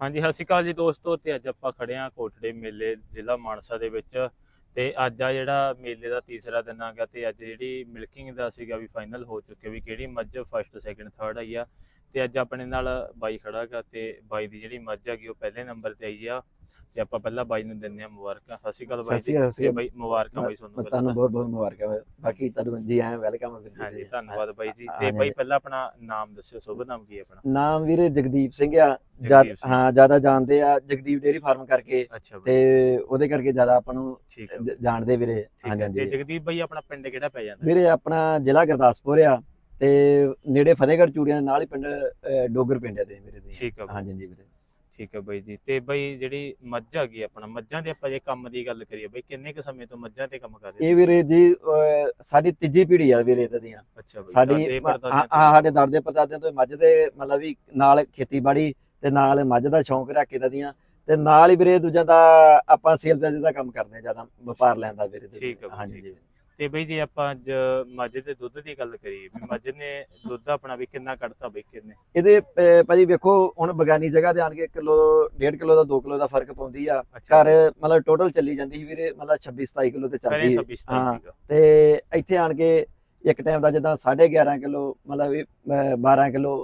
ਹਾਂਜੀ, ਸਤਿ ਸ਼੍ਰੀ ਅਕਾਲ ਜੀ ਦੋਸਤੋ, ਤੇ ਅੱਜ ਆਪਾਂ ਖੜੇ ਹਾਂ ਕੋਟੜੇ ਮੇਲੇ ਜ਼ਿਲ੍ਹਾ ਮਾਨਸਾ ਦੇ ਵਿੱਚ ਤੇ ਅੱਜ ਆ ਜਿਹੜਾ ਮੇਲੇ ਦਾ ਤੀਸਰਾ ਦਿਨ ਆ ਗਿਆ ਤੇ ਅੱਜ ਜਿਹੜੀ ਮਿਲਕਿੰਗ ਦਾ ਸੀਗਾ ਵੀ ਫਾਈਨਲ ਹੋ ਚੁੱਕਿਆ ਵੀ ਕਿਹੜੀ ਮੱਝ ਫਸਟ ਸੈਕਿੰਡ ਥਰਡ ਆਈ ਆ ਤੇ ਅੱਜ ਆਪਣੇ ਨਾਲ ਬਾਈ ਖੜਾ ਗਾ ਤੇ ਬਾਈ ਦੀ ਜਿਹੜੀ ਮੱਝ ਹੈਗੀ ਉਹ ਪਹਿਲੇ ਨੰਬਰ ਤੇ ਆਈ ਆ। ਤੇ ਆਪਾਂ ਪਹਿਲਾਂ ਬਾਈ ਨੂੰ ਦਿੰਦੇ ਆ ਮੁਬਾਰਕਾਂ। ਸਤਿ ਸ਼੍ਰੀ ਅਕਾਲ ਬਾਈ ਸਤਿ ਸ਼੍ਰੀ ਅਕਾਲ, ਸਤਿ ਸ਼੍ਰੀ ਤੇ ਅਕਾਲ। ਬਾਈ ਮੁਬਾਰਕਾਂ ਬਾਈ ਤੁਹਾਨੂੰ ਤੁਹਾਨੂੰ ਤਾਂ। ਬਹੁਤ ਬਹੁਤ ਮੁਬਾਰਕਾਂ। ਬਾਕੀ ਤੁਹਾਨੂੰ ਜੀ ਆਇਆਂ ਵੈਲਕਮ ਵੀਰ ਜੀ ਹਾਂਜੀ ਧੰਨਵਾਦ ਬਾਈ ਜੀ। ਹਾਂ, ਤੇ। ਬਾਈ ਪਹਿਲਾਂ ਆਪਣਾ ਨਾਮ ਦੱਸਿਓ ਸ਼ੁਭ ਨਾਮ ਕੀ ਹੈ ਆਪਣਾ? ਨਾਮ ਵੀਰੇ ਜਗਦੀਪ ਸਿੰਘ ਆ। ਹਾਂ ਜ਼ਿਆਦਾ ਜਾਣਦੇ ਆ ਜਗਦੀਪ ਡੇਰੀ ਫਾਰਮ ਕਰਕੇ। ਤੇ ਉਹਦੇ ਕਰਕੇ ਜ਼ਿਆਦਾ ਆਪਾਂ ਨੂੰ ਹੈ ਜ- ਜਾਣਦੇ ਵੀਰੇ। ਹਾਂਜੀ ਹੈ ਤੇ ਜਗਦੀਪ ਬਾਈ ਆਪਣਾ ਪਿੰਡ ਕਿਹੜਾ ਪੈ ਜਾਂਦਾ? ਵੀਰੇ ਆਪਣਾ ਜ਼ਿਲ੍ਹਾ ਗੁਰਦਾਸਪੁਰ ਆ। ਤੇ ਨੇੜੇ ਫਤਿਹਗੜ੍ਹ ਚੂੜੀਆਂ ਦੇ ਨਾਲ ਹੀ ਪਿੰਡ ਡੋਗਰ ਪਿੰਡ ਆ ਦੇ ਮੇਰੇ ਦੇ ਹੈ। ਹਾਂਜੀ ਹਾਂਜੀ ਵੀਰੇ। ਠੀਕ ਹੈ ਬਾਈ ਜੀ ਤੇ ਬਾਈ ਜਿਹੜੀ ਮੱਝ ਆ ਗਈ ਆਪਣਾ ਮੱਝਾਂ ਦੇ ਆਪਾਂ ਜੇ ਕੰਮ ਦੀ ਗੱਲ ਕਰੀਏ ਬਾਈ ਕਿੰਨੇ ਕੁ ਸਮੇਂ ਤੋਂ ਮੱਝਾਂ ਤੇ ਕੰਮ ਕਰ ਰਹੇ ਇਹ ਵੀਰੇ ਜੀ ਅਹ, ਸਾਡੀ ਤੀਜੀ ਪੀੜ੍ਹੀ ਆ ਵੀਰੇ ਇਹਦੇ ਦੀਆਂ। ਅੱਛਾ ਬਾਈ ਸਾਡੀ ਹਾਂ, ਸਾਡੇ ਦਾਦੇ ਪੜਦਾਦਿਆਂ ਤੋਂ ਮੱਝ ਦੇ ਮਤਲਬ ਵੀ ਨਾਲ ਖੇਤੀਬਾੜੀ ਤੇ ਨਾਲ ਮੱਝ ਦਾ ਸ਼ੌਂਕ ਰੱਖੇ ਦਾ ਦੀਆਂ ਤੇ ਨਾਲ ਹੀ ਵੀਰੇ ਦੂਜਾ ਦਾ ਆਪਾਂ ਸੇਲ ਦਾ ਕੰਮ ਕਰਦੇ ਜ਼ਿਆਦਾ ਵਪਾਰ ਲੈਣ ਦਾ ਵੀਰੇ। ਠੀਕ ਆ ਹਾਂਜੀ ਜੀ। ਤੇ ਬਾਈ ਜੇ ਆਪਾਂ ਅੱਜ ਮੱਝ ਦੇ ਦੁੱਧ ਦੀ ਗੱਲ ਕਰੀਏ ਵੀ ਮੱਝ ਨੇ ਦੁੱਧ ਆਪਣਾ ਵੀ ਕਿੰਨਾ ਕੱਢਤਾ ਬਾਈ ਕਿੰਨੇ? ਇਹਦੇ ਅਹ, ਭਾਜੀ ਵੇਖੋ ਹੁਣ ਬਗਾਨੀ ਜਗ੍ਹਾ ਤੇ ਆਣ ਕੇ ਕਿਲੋ 1.5 ਕਿਲੋ ਦਾ 2 ਕਿਲੋ ਦਾ ਫ਼ਰਕ ਪਾਉਂਦੀ ਆ। ਅੱਛਾ। ਘਰ ਮਤਲਬ ਟੋਟਲ ਚੱਲੀ ਜਾਂਦੀ ਸੀ ਵੀਰੇ ਮਤਲਬ 26 27 ਕਿਲੋ ਤੇ ਕਰੇ ਚੱਲਦੀ 26 ਹਾਂ। ਸੀਗਾ। ਤੇ ਇੱਥੇ ਆਣ ਕੇ ਇੱਕ ਟਾਈਮ ਦਾ ਜਿੱਦਾਂ 11.5 ਕਿਲੋ ਮਤਲਬ ਵੀ ਅਹ, 12 ਕਿਲੋ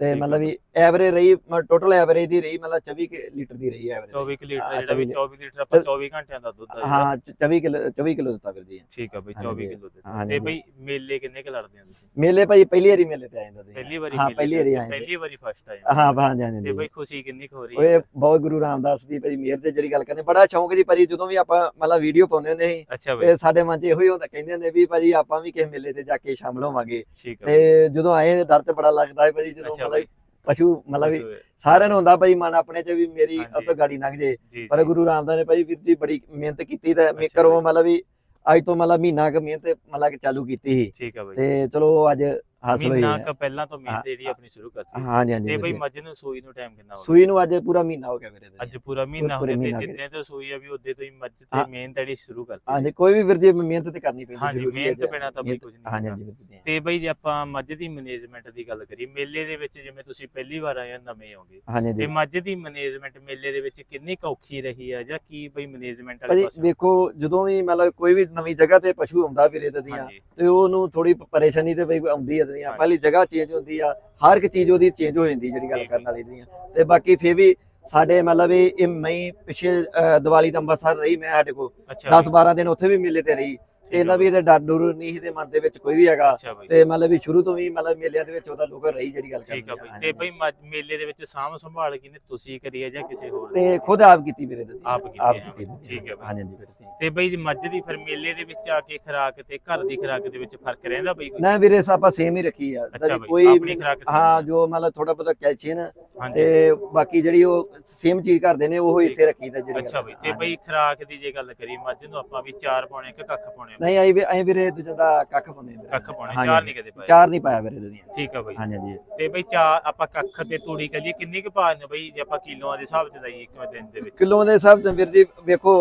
ਤੇ ਮਤਲਬ ਵੀ ਐਵਰੇਜ ਰਹੀ ਟੋਟਲ ਐਵਰੇਜ ਦੀ ਰਹੀ ਮਤਲਬ 24 ਕੁ ਲੀਟਰ ਦੀ ਰਹੀ ਐਵਰੇਜ 24 ਕੁ ਲੀਟਰ ਜਿਹੜਾ ਵੀ 24 24 ਲੀਟਰ ਆਪਾਂ 24 ਘੰਟਿਆਂ ਦਾ ਦੁੱਧ ਆ ਹਾਂ 24 ਕਿਲੋ 24 ਕਿਲੋ ਦਿੱਤਾ ਵੀਰ ਜੀ। ਠੀਕ ਆ ਬਾਈ ਹਾਂਜੀ 24 ਜੀ। ਕਿਲੋ ਦੇ ਹਾਂਜੀ ਤੇ। ਬਾਈ ਮੇਲੇ ਕਿੰਨੇ ਕੁ ਲੜਦੇ ਆ ਤੁਸੀਂ? ਮੇਲੇ ਭਾਈ ਪਹਿਲੀ ਵਾਰੀ ਮੇਲੇ ਤੇ ਆਏ ਜਾਂਦੇ ਪਹਿਲੀ ਵਾਰੀ ਹਾਂ ਪਹਿਲੀ ਵਾਰੀ ਆਏ ਪਹਿਲੀ ਵਾਰੀ ਫਸਟ ਆਏ ਹਾਂ ਹਾਂ ਹਾਂ ਤੇ ਬਾਈ ਖੁਸ਼ੀ ਕਿੰਨੀ ਹੋ ਰਹੀ ਓਏ ਹੈ? ਬਹੁਤ ਗੁਰੂ ਰਾਮਦਾਸ ਦੀ ਭਾਈ ਮਿਹਰ ਤੇ ਜਿਹੜੀ ਗੱਲ ਕਰਨੀ ਬੜਾ ਸ਼ੌਂਕ ਜੀ ਭਾਜੀ ਜਦੋਂ ਵੀ ਆਪਾਂ ਮਤਲਬ ਵੀਡੀਓ ਪਾਉਂਦੇ ਹੁੰਦੇ ਸੀ ਤੇ ਸਾਡੇ ਮਨ 'ਚ ਇਹੋ ਹੀ ਹੁੰਦਾ ਕਹਿੰਦੇ ਹੁੰਦੇ ਵੀ ਭਾਜੀ ਆਪਾਂ ਵੀ ਕਿਸੇ ਮੇਲੇ ਤੇ ਜਾ ਕੇ ਸ਼ਾਮਲ ਹੋਵਾਂਗੇ। ਤੇ ਜਦੋਂ ਆਏ ਡਰ ਤੇ ਬੜਾ ਲੱਗਦਾ ਹੈ ਭਾਜੀ ਜਦੋਂ ਮਤਲਬ ਪਸ਼ੂ ਮਤਲਬ। ਸਾਰਿਆਂ ਨੂੰ ਹੁੰਦਾ ਭਾਈ ਮਨ ਆਪਣੇ 'ਚ ਵੀ ਮੇਰੀ ਤੋਂ ਗਾੜੀ ਲੰਘ ਜੇ ਪਰ। ਗੁਰੂ ਰਾਮਦਾਸ ਨੇ ਭਾਈ ਵੀਰ ਜੀ ਬੜੀ ਮਿਹਨਤ ਕੀਤੀ ਤੇ ਮੈਂ ਕਰੋ। ਮਤਲਬ ਵੀ ਅੱਜ ਤੋਂ ਮਤਲਬ ਮਹੀਨਾ ਕੁ ਮਿਹਨਤ ਮਤਲਬ ਕਿ ਚਾਲੂ ਕੀਤੀ ਸੀ ਤੇ ਚਲੋ ਅੱਜ ਹਾਸਲ ਹੋਈ ਮਹੀਨਾ ਹੈ ਕ ਪਹਿਲਾਂ ਤੋਂ ਮਿਹਨਤ ਜਿਹੜੀ ਆਪਣੀ ਸ਼ੁਰੂ ਕਰਤੀ ਹਾਂਜੀ ਹਾਂਜੀ ਤੇ ਬਈ ਵਧੀਆ। ਮੱਝ ਨੂੰ ਸੂਈ ਨੂੰ ਟਾਈਮ ਕਿੰਨਾ ਹੋ ਗਿਆ ਸੂਈ ਨੂੰ ਅੱਜ ਪੂਰਾ ਮਹੀਨਾ ਹੋ ਗਿਆ ਵੀਰੇ ਦੇ। ਅੱਜ ਪੂਰਾ ਮਹੀਨਾ ਹੋ ਪੂਰੇ ਗਿਆ ਮਹੀਨਾ ਤੇ ਹੋ। ਜਿੱਦਾਂ ਤੋਂ ਸੂਈ ਆ ਵੀ ਉਹਦੇ ਤੋਂ ਹੀ ਮੱਝ ਤੇ ਹਾਂ। ਮਿਹਨਤ ਜਿਹੜੀ ਸ਼ੁਰੂ ਕਰਤੀ ਹਾਂਜੀ ਕੋਈ ਵੀ ਵੀਰ ਜੀ ਮਿਹਨਤ ਤੇ ਕਰਨੀ ਪੈਂਦੀ ਹਾਂਜੀ ਜ਼ਰੂਰੀ ਹੈ ਮਿਹਨਤ ਜੀ। ਬਿਨਾ ਤਾਂ ਬਈ ਮਿਹਨਤ- ਕੁਝ ਨਹੀਂ ਹਾਂਜੀ ਹੁੰਦਾ। ਹਾਂਜੀ ਵੀਰ ਜੀ। ਤੇ ਬਈ ਜੇ ਆਪਾਂ ਮੱਝ ਦੀ ਮੈਨੇਜਮੈਂਟ ਦੀ ਗੱਲ ਕਰੀਏ ਮੇਲੇ ਦੇ ਵਿੱਚ ਜਿਵੇਂ ਤੁਸੀਂ ਪਹਿਲੀ ਵਾਰ ਆਏ ਹੋ ਨਵੇਂ ਹੋਗੇ ਹਾਂਜੀ ਤੇ ਜੀ ਮੱਝ ਦੀ ਮੈਨੇਜਮੈਂਟ ਮੇਲੇ ਦੇ ਵਿੱਚ ਕਿੰਨੀ ਕੁ ਔਖੀ ਰਹੀ ਆ ਜਾਂ ਕੀ ਬਈ ਮੈਨੇਜਮੈਂਟ ਵਾਲੇ ਭਾਜੀ ਪਾਸੇ ਵੇਖੋ ਜਦੋਂ ਵੀ ਮਤਲਬ ਕੋਈ ਵੀ ਨਵੀਂ ਜਗ੍ਹਾ ਤੇ ਪਸ਼ੂ ਆਉਂਦਾ ਵੀਰੇ ਤੇ ਦੀਆਂ ਹਾਂਜੀ ਤੇ ਉਹਨੂੰ ਥੋੜੀ ਪਰੇਸ਼ਾਨੀ ਤੇ ਬਈ ਆਉਂਦੀ ਹੈ ਹਾਂਜੀ। ਪਹਿਲੀ ਜਗ੍ਹਾ ਚੇਂਜ ਹੁੰਦੀ ਆ ਹਰ ਇੱਕ ਚੀਜ਼ ਉਹਦੀ ਚੇਂਜ ਹੋ ਜਾਂਦੀ ਜਿਹੜੀ ਗੱਲ ਕਰਨ ਵਾਲੀ ਦੀਆਂ। ਤੇ ਬਾਕੀ ਫੇਰ ਵੀ ਸਾਡੇ ਮਤਲਬ ਇਹ ਮਈ ਪਿਛੇ ਦੀਵਾਲੀ ਤਾਂ ਅੰਮ੍ਰਿਤਸਰ ਰਹੀ ਮੈਂ ਸਾਡੇ ਕੋਲ। ਅੱਛਾ। 10 12 ਦਿਨ ਉੱਥੇ ਵੀ ਮੇਲੇ ਤੇ ਰਹੀ। ਇਹਨਾਂ ਵੀ ਇਹਦੇ ਡਰ ਡਰ ਨਹੀਂ ਤੇ ਮਨ ਦੇ ਵਿੱਚ ਕੋਈ ਵੀ ਹੈਗਾ ਅੱਛਾ ਬਈ ਤੇ ਮਤਲਬ ਵੀ ਸ਼ੁਰੂ ਤੋਂ ਵੀ ਮਤਲਬ ਮੇਲਿਆਂ ਦੇ ਵਿੱਚ ਉਹਦਾ ਲੋਕ ਰਹੀ ਜਿਹੜੀ ਗੱਲ ਠੀਕ ਆ ਕਰਨੀ ਬਈ ਤੇ ਬਈ ਮੱਝ- ਮੇਲੇ ਦੇ ਵਿੱਚ ਸਾਂਭ ਸੰਭਾਲ ਕਿਨੇ ਤੁਸੀਂ ਕਰੀ ਆ ਜਾਂ ਕਿਸੇ ਹੋਰ ਨੇ? ਤੇ ਖੁਦ ਆਪ ਕੀਤੀ ਵੀਰੇ ਤੇ ਆਪ ਕੀਤੀ ਆਪ ਹੈ, ਕੀਤੀ ਠੀਕ ਹੈ ਬਈ। ਹਾਂਜੀ ਹਾਂਜੀ ਵੀਰੇ ਤੇ। ਤੇ ਬਈ ਜੀ ਮੱਝ ਦੀ ਫਿਰ ਮੇਲੇ ਦੇ ਵਿੱਚ ਆ ਕੇ ਖਰਾਕ ਤੇ ਘਰ ਦੀ ਖਰਾਕ ਦੇ ਵਿੱਚ ਫ਼ਰਕ ਰਹਿੰਦਾ ਬਈ ਕੋਈ ਨਾ ਵੀਰੇ ਆਪਾਂ ਸੇਮ ਹੀ ਰੱਖੀ ਆ ਅੱਛਾ ਬਈ, ਕੋਈ ਆਪਣੀ ਖੁਰਾਕ same ਹਾਂ ਹੈ। ਜੋ ਮਤਲਬ ਥੋੜਾ ਬਹੁਤਾ ਕੈਲਸ਼ੀਅਮ ਹਾਂਜੀ ਤੇ ਬਾਕੀ ਜਿਹੜੀ ਉਹ ਸੇਮ ਚੀਜ਼ ਕਰਦੇ ਨੇ ਉਹ ਠੀਕ। ਇੱਥੇ ਰੱਖੀ ਦਾ ਜਿਹੜੀ ਅੱਛਾ ਗੱਲ। ਬਈ ਤੇ। ਬਈ ਖਰਾਕ ਦੀ ਜੇ ਗੱਲ ਕਰੀ ਮੱਝ ਨੂੰ ਆਪਾਂ ਵੀ ਚਾਰ ਪਾਉਣੇ ਕਿ ਕੱਖ ਪਾਉਣੇ? ਨਹੀਂ ਆਈ ਵੀ ਐ ਵੀਰੇ ਦੂਜਾ ਦਾ ਕੱਖ ਪਾਉਂਦੇ ਵੀਰੇ। ਕੱਖ ਪਾਉਣੇ ਚਾਰ ਨਹੀਂ ਕਦੇ ਪਾਏ। ਚਾਰ ਨਹੀਂ ਪਾਇਆ ਵੀਰੇ ਦੁਨੀਆ ਠੀਕ ਆ ਬਈ। ਹਾਂਜੀ ਹਾਂਜੀ। ਤੇ ਬਈ ਚਾਰ ਆਪਾਂ ਕੱਖ ਤੇ ਤੂੜੀ ਕਰੀਏ ਕਿੰਨੀ ਕੁ ਪਾ ਦਿੰਦੇ ਬਈ ਜੇ ਆਪਾਂ ਕਿਲੋਆਂ ਦੇ ਹਿਸਾਬ ਚ ਦਈਏ ਇੱਕ ਦਿਨ ਦੇ ਵਿੱਚ? ਕਿਲੋ ਦੇ ਹਿਸਾਬ ਤੋਂ ਵੀਰ ਜੀ ਵੇਖੋ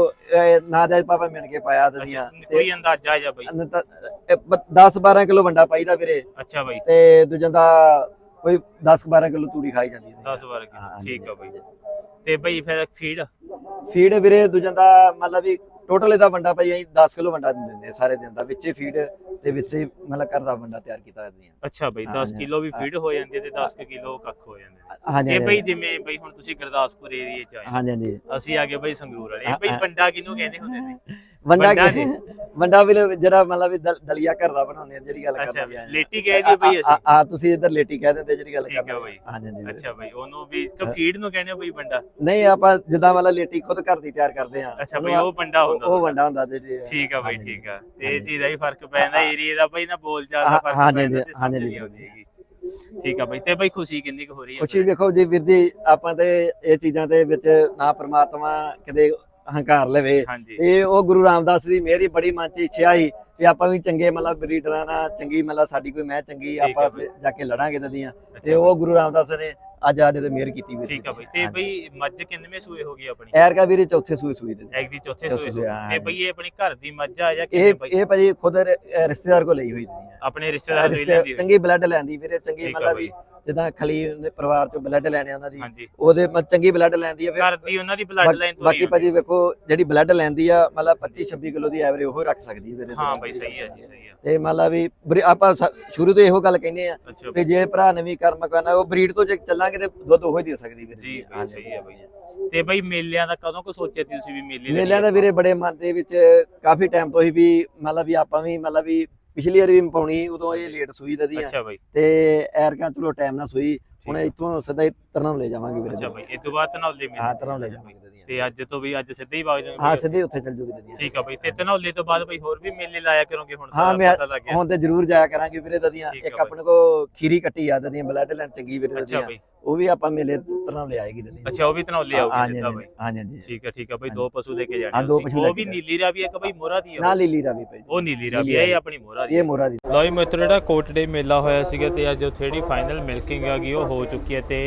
ਨਾ ਦਾ ਪਾਪਾ ਮਿਣ ਕੇ ਪਾਇਆ ਅੱਛਾ, ਕੋਈ ਅੰਦਾਜ਼ਾ ਜਾਂ ਬਈ? 10 12 ਕਿਲੋ ਵੰਡਾ ਪਾਈਦਾ ਵੀਰੇ। ਅੱਛਾ ਬਈ। ਤੇ ਦੂਜਾ ਦਾ ਕੋਈ 10 12 ਕਿਲੋ ਤੂੜੀ ਖਾਈ ਜਾਂਦੀ ਹੈ। 10 ਵਾਰ ਹਾਂ, ਠੀਕ ਆ ਬਈ। ਤੇ ਬਈ ਫਿਰ ਫੀਡ ਫੀਡ ਵੀਰੇ ਦੂਜਾ ਦਾ ਮਤਲਬ ਵੀ ਟੋਟਲ ਇਹਦਾ ਵੰਡਾ ਭਾਈ ਅਸੀਂ 10 ਕਿਲੋ ਵੰਡਾ ਦਿੰਦੇ ਆ ਸਾਰੇ ਦਿਨ ਦਾ ਵਿੱਚੇ ਫੀਡ ਤੇ ਵਿੱਚੇ ਮਤਲਬ ਘਰ ਦਾ ਵੰਡਾ ਤਿਆਰ ਕੀਤਾ ਜਾਂਦੀ ਅੱਛਾ ਬਈ 10 ਹਾਂਜੀ, ਕਿਲੋ ਵੀ ਫੀਡ ਹੋ ਜਾਂਦੀ ਤੇ 10 ਕਿਲੋ ਕੱਖ ਹੋ ਜਾਂਦੇ ਇਹ ਬਈ ਜਿਵੇਂ ਬਈ ਹੁਣ ਤੁਸੀਂ ਗੁਰਦਾਸਪੁਰ ਏਰੀਏ ਚ ਆਏ ਹਾਂਜੀ ਹਾਂਜੀ। ਅਸੀਂ ਆ ਗਏ ਬਈ ਸੰਗਰੂਰ ਵਾਲੇ। ਇਹ ਬਈ। ਪੰਡਾ ਕਿਹਨੂੰ ਕਹਿੰਦੇ ਹੁੰਦੇ ਨੇ? ਵੰਡਾ ਵੰਡਾ ਕੀ- ਵੰਡਾ ਵੀ ਜਿਹੜਾ ਮਤਲਬ ਵੀ ਦਲ- ਦਲੀਆ ਘਰ ਦਾ ਬਣਾਉਂਦੇ ਆ ਜਿਹੜੀ ਗੱਲ ਅੱਛਾ ਕਰਦੇ ਆ ਲੇਟੀ ਕਹਿ ਦਿਓ ਬਈ ਅਸੀਂ। ਆ ਤੁਸੀਂ ਇੱਧਰ ਲੇਟੀ ਕਹਿ ਦਿੰਦੇ ਜਿਹੜੀ ਗੱਲ ਠੀਕ ਕਰਦੇ ਬਈ। ਹਾਂਜੀ ਹਾਂਜੀ ਵੀਰੇ। ਅੱਛਾ ਬਈ ਉਹਨੂੰ ਵੀ ਫੀਡ ਨੂੰ ਕਹਿੰਦੇ ਹੋ ਬਈ ਬੰਡਾ ਨਹੀਂ ਆਪਾਂ ਜਿੱਦਾਂ ਵਾਲਾ ਲੇਟੀ ਖੁਦ ਘਰ ਦੀ ਤਿਆਰ ਕਰਦੇ ਆ। ਅੱਛਾ ਬਈ ਉਹ ਬੰਡਾ ਹੁੰਦਾ ਉਹ ਤੁਹਾਡਾ। ਵੰਡਾ ਹੁੰਦਾ ਜਿਹੜੀ ਠੀਕ ਆ ਬਈ ਹਾਂਜੀ। ਠੀਕ ਆ। ਤੇ ਇਹ ਹਾਂਜੀ। ਚੀਜ਼ ਦਾ ਵੀ ਫ਼ਰਕ ਪੈਂਦਾ ਏਰੀਏ ਦਾ ਬਈ ਨਾ ਬੋਲ ਚਾਲ ਦਾ ਹਾਂ, ਫ਼ਰਕ ਹਾਂਜੀ, ਪੈਂਦਾ ਤੇ ਹਾਂਜੀ, ਸਮਝ ਨਹੀਂ ਆਉਂਦੀ ਹੈਗੀ। ਠੀਕ ਆ ਬਈ ਤੇ ਬਈ ਖੁਸ਼ੀ ਕਿੰਨੀ ਕੁ ਹੋ ਰਹੀ ਹੈ ਖੁਸ਼ੀ ਵੇਖੋ ਜੀ ਵੀਰ ਜੀ ਆਪਾਂ ਤੇ ਇਹ ਚੀਜ਼ਾਂ ਦੇ ਵਿੱਚ ਨਾ ਪ੍ਰਮਾਤਮਾ ਕਦੇ ਹੰਕਾਰ ਲਵੇ। ਇਹ ਉਹ ਗੁਰੂ ਰਾਮਦਾਸ ਦੀ ਮੇਰੀ ਬੜੀ ਮਨ ਚ ਇੱਛਾ ਸੀ ਕਿ ਆਪਾਂ ਵੀ ਚੰਗੇ ਮਤਲਬ ਬਰੀਡਰਾਂ ਨਾਲ ਚੰਗੀ ਮਤਲਬ ਸਾਡੀ ਕੋਈ ਮੈਂ ਚੰਗੀ ਆਪਾਂ। ਜਾ ਕੇ ਲੜਾਂਗੇ ਤਦੀਆਂ ਤੇ ਉਹ ਗੁਰੂ ਰਾਮਦਾਸ ਨੇ ਅੱਜ ਸਾਡੇ ਤੇ ਮਿਹਰ ਕੀਤੀ ਵੀਰ ਠੀਕ ਆ ਬਈ। ਤੇ ਬਈ ਮੱਝ ਕਿੰਨਵੇਂ ਸੂਏ ਹੋ ਗਈ ਆਪਣੀ? ਐਰ ਕਾ ਵੀਰੇ ਚੌਥੇ ਸੂਈ ਸੂਈ ਦੇ ਐਗ ਦੀ ਚੌਥੇ ਸੂਏ ਸੂਏ, ਹੋ ਹਾਂ, ਤੇ ਬਈ ਇਹ ਆਪਣੀ ਘਰ ਦੀ ਮੱਝ ਆ ਜਾਂ ਇਹ ਬਈ? ਇਹ ਭਾਜੀ ਖੁਦ ਰਿਸ਼ਤੇਦਾਰ ਕੋ ਲਈ ਹੋਈ ਆਪਣੇ ਰਿਸ਼ਤੇਦਾਰ ਤੋਂ ਹੀ ਲੈਂਦੀ ਹੋਈ? ਚੰਗੀ ਬਲੱਡ ਲੈਂਦੀ ਵੀਰੇ ਚੰਗੀ ਮਤਲਬ। ਵੀ ਜਿੱਦਾਂ ਖਲੀ ਦੇ ਪਰਿਵਾਰ ਚੋਂ ਬਲੱਡ ਲੈਣੇ ਉਹਨਾਂ ਦੀ ਉਹਦੇ ਮ- ਚੰਗੀ ਬਲੱਡ ਲੈਂਦੀ ਆ ਫਿਰ ਘਰ ਦੀ ਉਹਨਾਂ ਦੀ ਬਲੱਡ ਲਾਈਨ ਤੋਂ ਬਾਕੀ ਭਾਜੀ ਵੇਖੋ ਜਿਹੜੀ ਬਲੱਡ ਲੈਂਦੀ ਆ ਮਤਲਬ 25 26 ਕਿਲੋ ਦੀ ਐਵਰੇਜ ਉਹ ਰੱਖ ਸਕਦੀ ਹੈ ਵੀਰੇ ਹਾਂ ਬਾਈ ਸਹੀ ਹੈ ਜੀ ਸਹੀ ਹੈ ਤੇ ਮੰਨ ਲਾ ਵੀ ਆਪਾਂ ਸ਼ੁਰੂ ਤੋਂ ਇਹੋ ਗੱਲ ਕਹਿੰਦੇ ਆ ਵੀ ਜੇ ਭਰਾ ਨੇ ਵੀ ਕਰਮ ਕਰਨਾ ਉਹ ਬਰੀਡ ਤੋਂ ਜੇ ਚੱਲਾਂਗੇ ਤੇ ਦੁੱਧ ਉਹੀ ਦੇ ਸਕਦੀ ਵੀਰੇ ਜੀ ਹਾਂ ਸਹੀ ਹੈ ਬਾਈ। ਤੇ ਬਾਈ ਮੇਲਿਆਂ ਦਾ ਕਦੋਂ ਕੋ ਸੋਚਿਆ ਤੁਸੀਂ ਵੀ ਮੇਲੇ ਮੇਲਿਆਂ ਦਾ ਵੀਰੇ ਬੜੇ ਮਨ ਦੇ ਵਿੱਚ ਕਾਫੀ ਟਾਈਮ ਤੋਂ ਹੀ ਵੀ ਮਤਲਬ ਵੀ ਆਪਾਂ ਵੀ ਮਤਲਬ ਵੀ ਪਿਛਲੀ ਵਾਰ ਵੀ ਪਾਉਣੀ ਸੀ, ਉਦੋਂ ਇਹ ਲੇਟ ਸੂਈ ਦਦੀ ਆ। ਅੱਛਾ ਬਾਈ। ਤੇ ਐਰਕਾਂ ਚਲੋ ਟਾਈਮ ਨਾਲ ਸੂਈ ਹੁਣ ਇੱਥੋਂ ਸਿੱਧਾ ਹੀ ਲੈ ਜਾਵਾਂਗੇ ਵੀਰੇ। ਅੱਛਾ ਬਾਈ ਇਹ ਤੋਂ ਬਾਅਦ ਧਨੌਲੇ ਮੇਲੇ ਹਾਂ ਤਰਨਮ ਲੈ ਜਾਵਾਂਗੇ ਦਦੀਆਂ ਤੇ ਅੱਜ ਤੋਂ ਵੀ ਅੱਜ ਸਿੱਧੇ ਹੀ ਵਗ ਜਾਓਗੇ ਹਾਂ ਸਿੱਧੇ ਉੱਥੇ ਚੱਲ ਜੂਗੀ ਦਦੀਆਂ ਠੀਕ ਆ ਬਾਈ ਤੇ ਧਨੌਲੇ ਤੋਂ ਬਾਅਦ ਬਾਈ ਹੋਰ ਵੀ ਮੇਲੇ ਲਾਇਆ ਕਰੋਗੇ ਹੁਣ ਤਾਂ ਪਤਾ ਲੱਗ ਗਿਆ। ਹੁਣ ਤੇ ਜ਼ਰੂਰ ਜਾਇਆ ਕਰਾਂਗੇ ਵੀਰੇ ਦਦੀਆਂ ਇੱਕ। ਆਪਣੇ ਕੋ ਖੀਰੀ ਕੱਟੀ ਆ ਦਦੀਆਂ ਬਲੱਡ ਲੈਣ ਚੰਗੀ ਵੀਰੇ ਅੱਛਾ ਦਦੀਆਂ ਬਾਈ। ਉਹ ਵੀ ਆਪਾਂ ਮੇਲੇ ਤਰਨਮ ਲੈ ਆਏਗੀ ਦਦੀਆਂ ਅੱਛਾ ਉਹ ਵੀ ਧਨੌਲੇ ਆਉਗੀ ਸਿੱਧਾ ਬਾਈ। ਹਾਂਜੀ ਹਾਂਜੀ। ਠੀਕ ਆ ਠੀਕ ਆ ਬਾਈ। ਦੋ ਪਸ਼ੂ ਲੈ ਕੇ ਹਾਂ, ਜਾਣੇ ਉਹ ਵੀ ਕੇ ਨੀਲੀ ਰਾਵੀ ਇੱਕ ਬਾਈ ਮੋਰਾ ਦੀ ਆ ਨਾ ਲੀਲੀ ਰਾਵੀ ਪਈ ਉਹ ਨੀਲੀ ਰਾਵੀ ਆ ਇਹ। ਆਪਣੀ ਮੋਰਾ ਦੀ ਇਹ ਮੋਰਾ ਦੀ। ਲੋ ਜੀ ਮਿੱਤਰ ਜਿਹੜਾ ਕੋਟੜੇ ਮੇਲਾ ਹੋਇਆ ਸੀਗਾ ਤੇ ਅੱਜ ਉੱਥੇ ਜਿਹੜੀ ਫਾਈਨਲ ਮਿਲਕਿੰਗ ਆ ਗਈ ਉਹ ਹੋ ਚੁੱਕੀ ਹੈ ਤੇ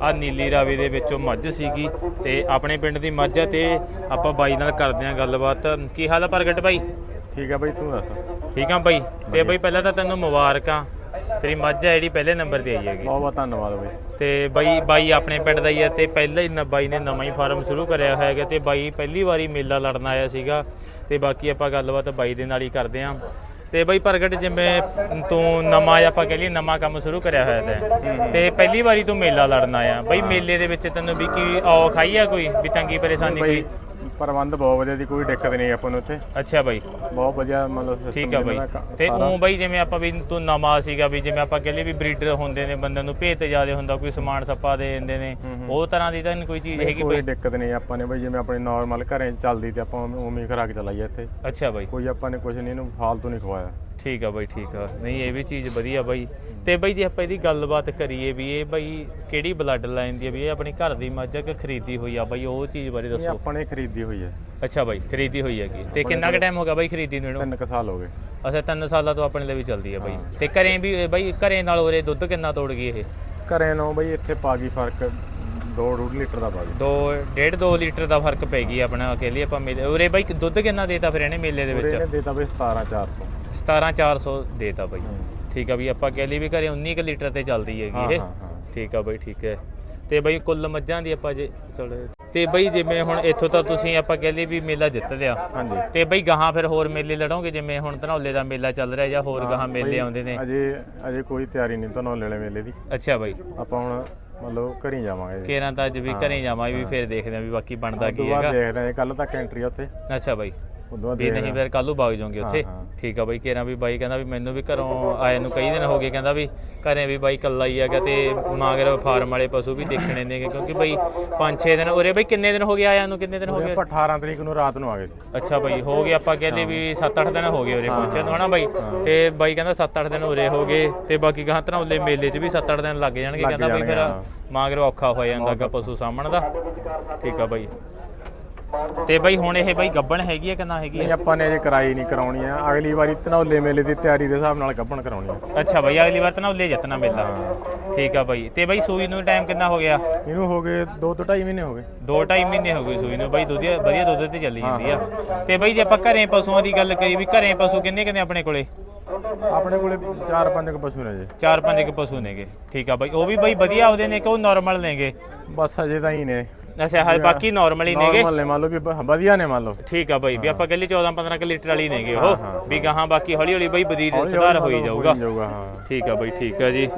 ਆ ਨੀਲੀ ਰਾਵੀ ਦੇ ਵਿੱਚੋਂ ਮੱਝ ਸੀਗੀ ਤੇ ਆਪਣੇ ਪਿੰਡ ਦੀ ਮੱਝ ਹੈ ਤੇ ਆਪਾਂ ਬਾਈ ਨਾਲ ਕਰਦੇ ਆਂ ਗੱਲਬਾਤ। ਕੀ ਹਾਲ ਆ ਪ੍ਰਗਟ ਬਾਈ? ਠੀਕ ਆ ਬਾਈ ਤੂੰ ਦੱਸ। ਠੀਕ ਆ ਬਾਈ। ਤੇ ਬਾਈ ਪਹਿਲਾਂ ਤਾਂ ਤੈਨੂੰ ਮੁਬਾਰਕਾਂ। ਤੇਰੀ ਮੱਝ ਹੈ ਜਿਹੜੀ ਪਹਿਲੇ ਨੰਬਰ ਤੇ ਆਈ ਹੈਗੀ। ਬਹੁਤ ਬਹੁਤ ਧੰਨਵਾਦ ਬਾਈ। ਤੇ ਬਾਈ ਬਾਈ ਆਪਣੇ ਪਿੰਡ ਦਾ ਹੀ ਹੈ ਤੇ ਪਹਿਲਾਂ ਹੀ ਨ- ਬਾਈ ਨੇ ਨਵਾਂ ਹੀ ਫਾਰਮ ਸ਼ੁਰੂ ਕਰਿਆ ਹੋਇਆ ਹੈਗਾ ਤੇ ਬਾਈ ਪਹਿਲੀ ਵਾਰੀ ਮੇਲਾ ਲੜਨ ਆਇਆ ਸੀਗਾ ਤੇ ਬਾਕੀ ਆਪਾਂ ਗੱਲਬਾਤ ਬਾਈ ਦੇ ਨਾਲ ਹੀ ਕਰਦੇ ਆਂ। ਤੇ ਬਾਈ ਪ੍ਰਗਟ ਜਿਵੇਂ ਤੂੰ ਨਵਾਂ ਆਪਾਂ ਕਹ ਲਈਏ ਨਵਾਂ ਕੰਮ ਸ਼ੁਰੂ ਕਰਿਆ ਹੋਇਆ ਤੈਂ ਤੇ ਪਹਿਲੀ ਵਾਰੀ ਤੂੰ ਮੇਲਾ ਲੜਨ ਆਇਆ। ਬਾਈ ਮੇਲੇ ਦੇ ਵਿੱਚ ਤੈਨੂੰ ਵੀ ਕੀ ਔ ਖਾਈ ਆ ਕੋਈ? ਵੀ ਤੰਗੀ ਪਰੇਸ਼ਾਨੀ ਬਾਈ ਕੋਈ? ਪ੍ਰਬੰਧ ਬਹੁਤ ਵਧੀਆ ਦੀ ਕੋਈ ਦਿੱਕਤ ਨਹੀਂ ਆਪਾਂ ਨੂੰ ਉੱਥੇ ਅੱਛਾ ਬਾਈ। ਬਹੁਤ ਵਧੀਆ ਮਤਲਬ system ਠੀਕ ਆ ਬਾਈ। ਕ- ਤੇ ਸਾਰਾ। ਉਹ ਬਾਈ ਜਿਵੇਂ ਆਪਾਂ ਵੀ ਤੂੰ ਨਵਾਂ ਸੀਗਾ ਵੀ ਜਿਵੇਂ ਆਪਾਂ ਕਹਿੰਦੇ ਵੀ ਬਰੀਡਰ ਹੁੰਦੇ ਨੇ ਬੰਦਿਆਂ ਨੂੰ ਭੇਤ ਜ਼ਿਆਦੇ ਹੁੰਦਾ ਕੋਈ ਸਮਾਨ ਸੱਪਾ ਦੇ ਦਿੰਦੇ ਨੇ। ਉਹ ਤਰ੍ਹਾਂ ਦੀ ਤਾਂ ਕੋਈ ਚੀਜ਼ ਹੈਗੀ ਕੋਈ ਬਾਈ? ਦਿੱਕਤ ਨਹੀਂ ਆਪਾਂ ਨੇ ਬਾਈ ਜਿਵੇਂ ਆਪਣੇ ਨਾਰਮਲ ਘਰੇ ਚੱਲਦੀ ਤੇ ਆਪਾਂ ਉਵੇਂ ਉਵੇਂ ਹੀ ਖਰਾਕ ਚਲਾਈਏ ਇੱਥੇ। ਅੱਛਾ ਬਾਈ। ਕੋਈ ਆਪਾਂ ਨੇ ਕੁਝ ਨਹੀਂ ਇਹਨੂੰ ਫਾਲਤੂ ਨਹੀਂ ਖਵਾਇਆ। ਠੀਕ ਆ ਬਾਈ ਠੀਕ ਆ। ਨਹੀਂ ਇਹ ਵੀ ਚੀਜ਼ ਵਧੀਆ ਬਾਈ। ਤੇ ਬਾਈ ਜੇ ਆਪਾਂ ਇਹਦੀ ਗੱਲਬਾਤ ਕਰੀਏ ਵੀ ਇਹ ਬਾਈ ਕਿਹੜੀ ਬਲੱਡ ਲਾਈਨ ਦੀ ਆ ਵੀ ਇਹ ਆਪਣੀ ਘਰ ਦੀ ਮੱਝ ਆ ਕਿ ਖਰੀਦੀ ਹੋਈ ਆ? ਬਾਈ ਉਹ ਚੀਜ਼ ਬਾਰੇ ਇਹ ਦੱਸੋ। ਆਪਾਂ ਨੇ ਖਰੀਦੀ ਹੋਈ ਹੈ ਅੱਛਾ ਬਾਈ ਖਰੀਦੀ ਹੋਈ ਹੈਗੀ। ਤੇ ਕਿੰਨਾ ਕੁ ਟਾਈਮ ਹੋ ਗਿਆ ਬਾਈ ਖਰੀਦੀ ਨੂੰ ਇਹਨੂੰ? ਤਿੰਨ ਕੁ ਸਾਲ ਹੋ ਗਏ। ਅੱਛਾ ਤਿੰਨ ਸਾਲਾਂ ਤੋਂ ਆਪਣੇ ਲਈ ਵੀ ਚੱਲਦੀ ਆ ਬਾਈ। ਹਾਂ। ਤੇ ਘਰੇ ਵੀ ਇਹ ਬਾਈ ਘਰੇ ਨਾਲ ਉਰੇ ਦੁੱਧ ਕਿੰਨਾ ਤੋੜ ਗਈ ਇਹ? ਘਰੇ ਨੂੰ ਬਾਈ ਇੱਥੇ ਪਾ ਗਈ ਫ਼ਰਕ 2.5 ਲੀਟਰ ਦਾ ਪਾ ਗਈ। ਦੋ ਡੇਢ 2 ਲੀਟਰ ਦਾ ਫ਼ਰਕ ਪੈ ਗਈ ਆਪਣਾ ਅਕੇਲੀ ਆਪਾਂ ਮੇਲੇ ਉਰੇ ਬਾਈ ਦੁੱਧ ਕਿੰਨਾ ਦੇਤਾ ਫਿਰ ਇਹਨੇ ਮੇਲੇ ਦੇ ਉਹਦੇ ਵਿੱਚ? ਨੇ ਦੇਤਾ ਬਾਈ 17400 17400 ਦੇਤਾ ਬਾਈ। ਠੀਕ ਆ ਵੀ ਆਪਾਂ ਕਹਿ ਲਈ ਵੀ ਘਰੇ 19 ਕੁ ਲੀਟਰ ਤੇ ਚੱਲਦੀ ਹੈਗੀ ਇਹ। ਠੀਕ ਆ ਬਾਈ ਠੀਕ ਹੈ। ਤੇ ਬਾਈ ਕੁੱਲ ਮੱਝਾਂ ਦੀ ਆਪਾਂ ਜੇ ਚਲੋ ਤੇ ਬਾਈ ਜਿਵੇਂ ਹੁਣ ਇੱਥੋਂ ਤਾਂ ਤੁਸੀਂ ਆਪਾਂ ਕਹਿ ਲਈ ਵੀ ਮੇਲਾ ਜਿੱਤ ਲਿਆ। ਹਾਂਜੀ। ਤੇ ਬਾਈ ਗਾਹਾਂ ਫਿਰ ਹੋਰ ਮੇਲੇ ਲੜੋਗੇ ਜਿਵੇਂ ਹੁਣ ਧਨੌਲੇ ਦਾ ਮੇਲਾ ਚੱਲ ਰਿਹਾ ਜਾਂ ਹੋਰ ਗਾਹਾਂ ਮੇਲੇ ਬਾਈ, ਆਉਂਦੇ ਨੇ? ਅਜੇ ਅਜੇ ਕੋਈ ਤਿਆਰੀ ਨਹੀਂ ਤੁਹਾਨੂੰ ਲੈਲੇ ਮੇਲੇ ਦੀ। ਅੱਛਾ ਬਾਈ। ਆਪਾਂ ਹੁਣ ਮਤਲਬ ਘਰੀ ਜਾਵਾਂਗੇ। ਕੇਰਾਂ ਤਾਂ ਅੱਜ ਵੀ ਘਰੇ ਜਾਵਾਂ ਵੀ ਫਿਰ ਦੇਖਦੇ ਆ ਵੀ ਬਾਕੀ ਬਣਦਾ ਕੀ ਹੈਗਾ। ਦੇਖਦੇ ਆਂ ਕੱਲ ਤੱਕ ਐਂਟਰੀ ਆ ਉੱਥੇ। ਅੱਛਾ ਬਾਈ। ਉਦੋਂ ਬਾਅਦ ਵੀ ਨਹੀਂ। ਫਿਰ ਕੱਲੂ ਵਗ ਜਾਓਗੇ ਉੱਥੇ। ਠੀਕ ਆ ਬਾਈ ਕੇਰਾਂ ਵੀ ਬਾਈ ਕਹਿੰਦਾ ਵੀ ਮੈਨੂੰ ਵੀ ਘਰੋਂ ਆਏ ਨੂੰ ਕਈ ਦਿਨ ਹੋ ਗਏ ਕਹਿੰਦਾ ਵੀ ਘਰੇ ਵੀ ਬਾਈ ਕੱਲਾ ਹੀ ਹੈਗਾ ਤੇ ਮਾਗਰ ਫਾਰਮ ਵਾਲੇ ਪਸ਼ੂ ਵੀ ਦੇਖਣੇ ਨੇਗੇ ਕਿਉਂਕਿ ਬਾਈ 5-6 ਦਿਨ ਉਰੇ ਬਾਈ ਕਿੰਨੇ ਦਿਨ ਹੋ ਗਏ ਆਇਆਂ ਨੂੰ ਕਿੰਨੇ ਦਿਨ ਹੋ ਗਏ? ਆਪਾਂ 18 ਤਰੀਕ ਨੂੰ ਰਾਤ ਨੂੰ ਆ ਗਏ ਸੀ। ਅੱਛਾ ਬਾਈ ਹੋ ਗਏ ਆਪਾਂ ਕਹਿੰਦੇ ਵੀ 7-8 ਦਿਨ ਹੋ ਗਏ ਉਰੇ ਪਹੁੰਚੇ ਨੂੰ ਹਨਾ ਬਾਈ? ਤੇ ਬਾਈ ਕਹਿੰਦਾ 7-8 ਦਿਨ ਉਰੇ ਹੋ ਗਏ ਤੇ ਬਾਕੀ ਗਾਂ ਧਨੌਲੇ ਮੇਲੇ 'ਚ ਵੀ 7-8 ਦਿਨ ਲੱਗ ਜਾਣਗੇ ਕਹਿੰਦਾ ਬਾਈ ਫਿਰ। ਮਾਗਰ ਔਖਾ ਹੋ ਜਾਂਦਾ ਅੱਗਾ ਪਸ਼ੂ ਸਾਹਮਣ ਦਾ। ਠੀਕ ਆ ਬਾਈ। ਤੇ ਬਾਈ ਹੁਣ ਇਹ ਬਾਈ ਗੱਬਣ ਹੈਗੀ ਆ ਕਿ ਨਾ ਹੈਗੀ ਨਹੀਂ ਆਪਾਂ ਨੇ ਅਜੇ ਕਰਾਈ ਨਹੀਂ ਕਰਾਉਣੀ ਆ। ਅਗਲੀ ਵਾਰੀ ਧਨੌਲੇ ਮੇਲੇ ਦੀ ਤਿਆਰੀ ਦੇ ਹਿਸਾਬ ਨਾਲ ਗੱਭਣ ਕਰਾਉਣੀ ਆ। ਅੱਛਾ ਬਾਈ ਅਗਲੀ ਵਾਰ ਧਨੌਲੇ ਜਿੱਤਣਾ ਮੇਲਾ। ਠੀਕ ਆ ਬਾਈ। ਤੇ ਬਾਈ ਸੂਈ ਨੂੰ ਟਾਈਮ ਕਿੰਨਾ ਹੋ ਗਿਆ? ਇਹਨੂੰ ਹੋ ਗਏ 2 ਤੋਂ 2.5 ਮਹੀਨੇ ਹੋ ਗਏ। 2.5 ਮਹੀਨੇ ਹੋ ਗਏ ਸੂਈ ਨੂੰ। ਬਾਈ ਦੁੱਧ ਵਧੀਆ ਦੁੱਧ ਤੇ ਚੱਲੀ ਜਾਂਦੀ ਆ। ਤੇ ਬਾਈ ਜੇ ਆਪਾਂ ਘਰੇ ਪਸ਼ੂਆਂ ਦੀ ਗੱਲ ਕਰੀ ਵੀ ਘਰੇ ਪਸ਼ੂ ਕਿੰਨੇ ਕਿੰਨੇ ਆਪਣੇ ਕੋਲੇ? ਆਪਣੇ ਕੋਲੇ 4-5 ਕੁ ਪਸ਼ੂ ਨੇ ਜੀ। ਚਾਰ ਪੰਜ ਕੁ ਪਸ਼ੂ ਨੇਗੇ। ਠੀਕ ਆ ਬਾਈ। ਉਹ ਵੀ ਬਾਈ ਵਧੀਆ ਉਹਦੇ ਨੇ ਕਿ ਉਹ ਨਾਰਮਲ ਨੇਗੇ? ਬਸ ਅਜੇ ਤਾਂ ਹੀ ਨੇ। ਅੱਛਾ ਹਾਂ ਬਾਕੀ ਨਾਰਮਲ ਹੀ ਨੇਗੇ। ਨਾਰਮਲ ਨੇ ਮੰਨ ਲਓ ਵੀ ਵਧੀਆ ਨੇ ਮੰਨ ਲਓ। ਠੀਕ ਆ ਬਾਈ ਵੀ ਆਪਾਂ ਕਹਿੰਦੇ 14 15 ਕਿ ਲੀਟਰ ਵਾਲੀ ਨੇਗੇ ਉਹ। ਵੀ ਗਾਹਾਂ ਬਾਕੀ ਹੌਲੀ ਹੌਲੀ ਬਾਈ ਬਦੀਰ ਸੁਧਾਰ ਹੋਈ ਜਾਊਗਾ। ਠੀਕ ਆ ਬਾਈ ਠੀਕ ਆ ਜੀ।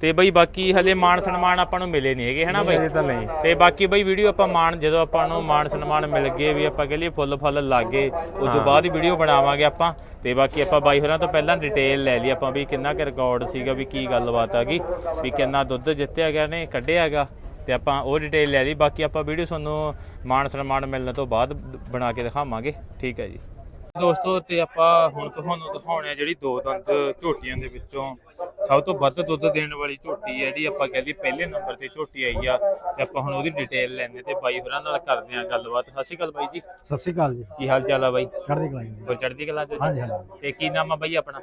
ਤੇ ਬਾਈ ਬਾਕੀ ਹਲੇ ਮਾਣ ਸਨਮਾਨ ਆਪਾਂ ਨੂੰ ਮਿਲੇ ਨਹੀਂ ਹੈਗੇ ਹਨਾ ਬਾਈ? ਤਾਂ ਨਹੀਂ। ਤੇ ਬਾਕੀ ਬਈ ਵੀਡੀਓ ਆਪਾਂ ਮਾਣ ਜਦੋਂ ਆਪਾਂ ਨੂੰ ਮਾਣ ਸਨਮਾਨ ਮਿਲ ਗਏ ਵੀ ਆਪਾਂ ਕਹ ਲਈਏ ਫੁੱਲ ਫੁੱਲ ਲੱਗ ਉਸ ਤੋਂ ਬਾਅਦ ਹੀ ਵੀਡੀਓ ਬਣਾਵਾਂਗੇ ਆਪਾਂ। ਤੇ ਬਾਕੀ ਆਪਾਂ ਬਾਈ ਹੋਰਾਂ ਤੋਂ ਪਹਿਲਾਂ ਡਿਟੇਲ ਲੈ ਲਈ ਆਪਾਂ ਵੀ ਕਿੰਨਾ ਕੁ ਰਿਕਾਰਡ ਸੀਗਾ ਵੀ ਕੀ ਗੱਲਬਾਤ ਹੈਗੀ ਵੀ ਕਿੰਨਾ ਦੁੱਧ ਜਿੱਤਿਆ ਗਿਆ ਨੇ ਕੱਢਿਆ ਹੈਗਾ ਤੇ ਆਪਾਂ ਉਹ ਡਿਟੇਲ ਲੈ ਲਈ ਬਾਕੀ ਆਪਾਂ ਵੀਡੀਓ ਤੁਹਾਨੂੰ ਮਾਣ ਸਨਮਾਨ ਮਿਲਣ ਤੋਂ ਬਾਅਦ ਬਣਾ ਕੇ ਦਿਖਾਵਾਂਗੇ। ਠੀਕ ਹੈ ਜੀ। ਦੋਸਤੋ ਤੇ ਆਪਾਂ ਹੁਣ ਤੁਹਾਨੂੰ ਦਿਖਾਉਣੇ ਆ ਜਿਹੜੀ ਦੋ ਦੰਦ ਝੋਟੀਆਂ ਦੇ ਵਿੱਚੋਂ ਸਭ ਤੋਂ ਵੱਧ ਦੁੱਧ ਦੇਣ ਵਾਲੀ ਝੋਟੀ ਹੈ ਜਿਹੜੀ ਆਪਾਂ ਕਹਿੰਦੇ ਪਹਿਲੇ ਨੰਬਰ ਤੇ ਝੋਟੀ ਆਈ ਆ। ਤੇ ਆਪਾਂ ਹੁਣ ਉਹਦੀ ਡਿਟੇਲ ਲੈਣੇ ਤੇ ਬਾਈ ਹੋਰਾਂ ਨਾਲ ਕਰਦੇ ਆ ਗੱਲਬਾਤ। ਸਤਿ ਸ਼੍ਰੀ ਅਕਾਲ ਬਾਈ ਜੀ। ਸਤਿ ਸ਼੍ਰੀ ਅਕਾਲ ਜੀ। ਕੀ ਹਾਲ ਚਾਲ ਆ ਬਾਈ? ਚੜ੍ਹਦੀ ਕਲਾ ਜੀ। ਹੋਰ ਚੜ੍ਹਦੀ ਕਲਾ ਚ? ਹਾਂਜੀ ਹਾਂਜੀ। ਤੇ ਕੀ ਨਾਮ ਆ ਬਾਈ ਆਪਣਾ?